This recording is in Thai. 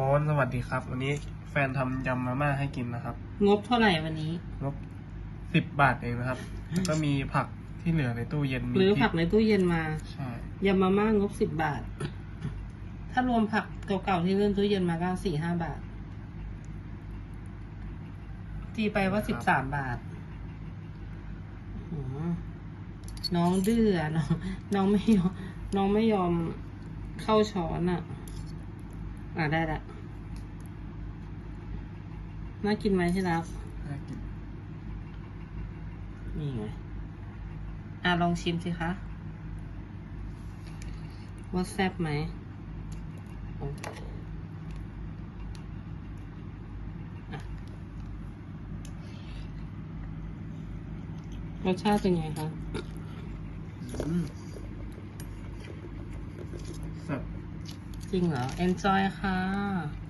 คนสวัสดีครับ วันนี้แฟนทำยำมาม่าให้กินนะครับงบเท่าไหร่วันนี้งบสิบบาทเองนะครับแล้วก็มีผักที่เหลือในตู้เย็นมีหรือพริผักในตู้เย็นมาใช่ยำมาม่างบสิบบาท ถ้ารวมผักเก่าๆที่เลื่อนตู้เย็นมาก็สี่ห้าบาทตีไปว่าสิบสามบาทอื้อหือน้องดื้ออะน้องน้องไม่ยอมน้องไม่ยอมเข้าช้อนอะ อะได้ละน่ากินไหมที่รักน่ากิน นี่ไง อะลองชิมสิคะ ว่าแซ่บไหมโอ้อะรสชาติเป็นไงคะอืมแซ่บ จริงเหรอ enjoy ค่ะ